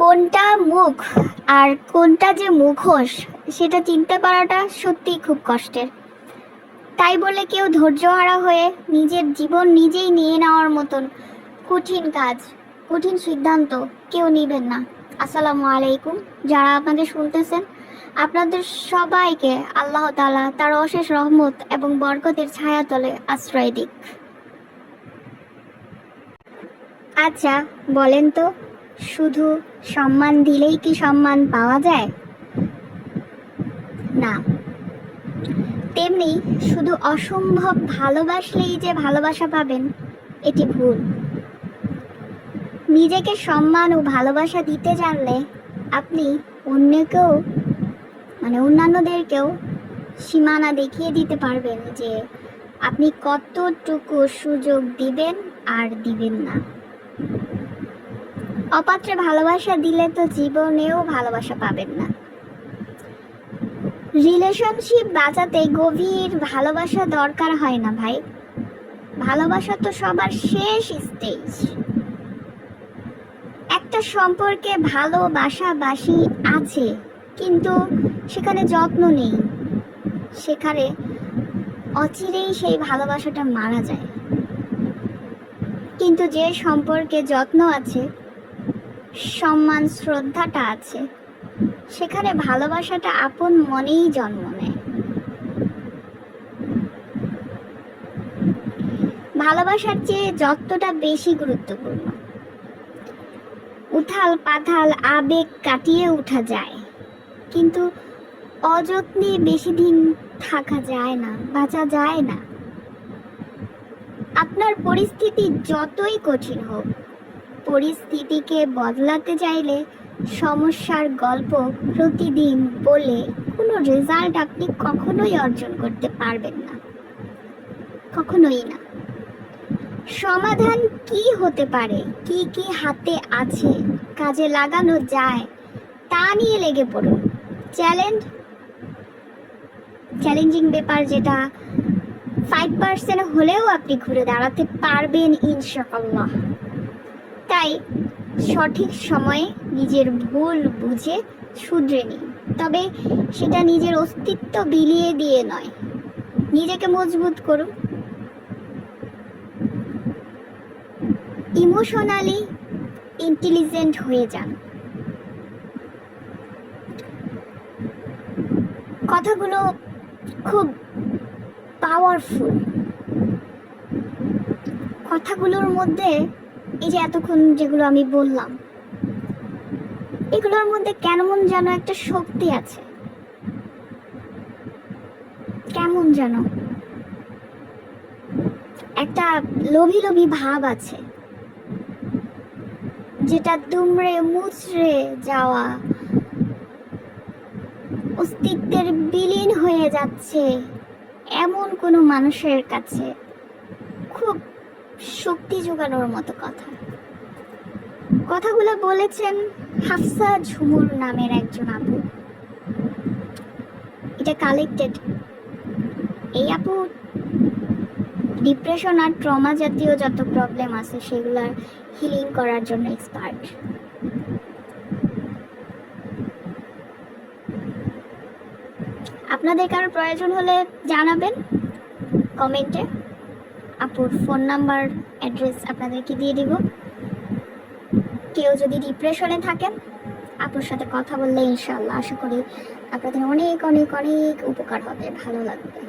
কোনটা মুখ আর কোনটা যে মুখোশ, সেটা চিনতে পারাটা সত্যিই খুব কষ্টের। তাই বলে কেউ ধৈর্যহারা হয়ে নিজের জীবন নিজেই নিয়ে নেওয়ার মতন কঠিন কাজ, কঠিন সিদ্ধান্ত কেউ নেবেন না। আসসালামু আলাইকুম। যারা আপনাদের শুনতেছেন, আপনাদের সবাইকে আল্লাহ তালা তার অশেষ রহমত এবং বরকতের ছায়াতলে আশ্রয় দিক। আচ্ছা বলেন তো শুধু সম্মান দিলেই কি সম্মান পাওয়া যায়? না। তেমনি শুধু অসম্ভব ভালোবাসলেই যে ভালোবাসা পাবেন, এটি ভুল। নিজেকে সম্মান ও ভালোবাসা দিতে জানলে আপনি অন্যকেও মানে অন্যান্যদেরকেও সীমানা দেখিয়ে দিতে পারবেন যে আপনি কতটুকু সুযোগ দিবেন আর দিবেন না। অপাত্রে ভালোবাসা দিলে তো জীবনেও ভালোবাসা পাবেন না। রিলেশনশিপ বাঁচাতে গভীর ভালোবাসা দরকার হয় না ভাই। ভালোবাসা তো সবার শেষ স্টেজ একটা সম্পর্কে ভালোবাসা বাসি আছে, কিন্তু সেখানে যত্ন নেই। সেখানে অচিরেই সেই ভালোবাসাটা মারা যায়। কিন্তু যে সম্পর্কে যত্ন আছে সম্মান, শ্রদ্ধাটা আছে। সেখানে ভালোবাসাটা আপন মনেই জন্ম নেয়। ভালোবাসার চেয়ে যত্নটা বেশি গুরুত্বপূর্ণ। উথাল পাথাল আবেগ কাটিয়ে উঠা যায়। কিন্তু অযত্নে বেশি দিন থাকা যায় না, বাঁচা যায় না। আপনার পরিস্থিতি যতই কঠিন হোক পরিস্থিতিকে বদলাতে চাইলে সমস্যার গল্প প্রতিদিন বলে কোনো রেজাল্ট আপনি কখনোই অর্জন করতে পারবেন না। কখনোই না। সমাধান কি হতে পারে? কি কি হাতে আছে? কাজে লাগানো যায়? তা নিয়ে লেগে পড়ুন। চ্যালেঞ্জ? চ্যালেঞ্জিং ব্যাপার যেটা ফাইভ পার্সেন্ট হলেও আপনি ঘুরে দাঁড়াতে পারবেন ইনশাআল্লাহ। তাই সঠিক সময়ে নিজের ভুল বুঝে শুধরে নিন। তবে সেটা নিজের অস্তিত্ব বিলিয়ে দিয়ে নয়। নিজেকে মজবুত করুন। ইমোশনালি ইন্টেলিজেন্ট হয়ে যান। কথাগুলো খুব পাওয়ারফুল। কথাগুলোর মধ্যে এই যে এতক্ষণ যেগুলো আমি বললাম, এগুলোর মধ্যে কেমন যেন একটা শক্তি আছে। কেমন যেন একটা লোভী লোভী ভাব আছে, যেটা দুমড়ে মুচড়ে যাওয়া অস্তিত্বের বিলীন হয়ে যাচ্ছে এমন কোনো মানুষের কাছে খুব শক্তি যোগানোর মতো কথা। কথাগুলো বলেছেন হাফসা ঝুমুর নামের একজন আপু। এটা কালেক্টেড এই আপু ডিপ্রেশন আর ট্রমা জাতীয় যত প্রবলেম আছে সেগুলার হিলিং করার জন্য এক্সপার্ট আপনাদের কারোর প্রয়োজন হলে জানাবেন কমেন্টে আপুর ফোন নাম্বার, অ্যাড্রেস আপনাদেরকে দিয়ে দিব। কেউ যদি ডিপ্রেশনে থাকেন, আপুর সাথে কথা বললে ইনশাল্লাহ আশা করি আপনাদের অনেক অনেক অনেক উপকার হবে। ভালো লাগবে।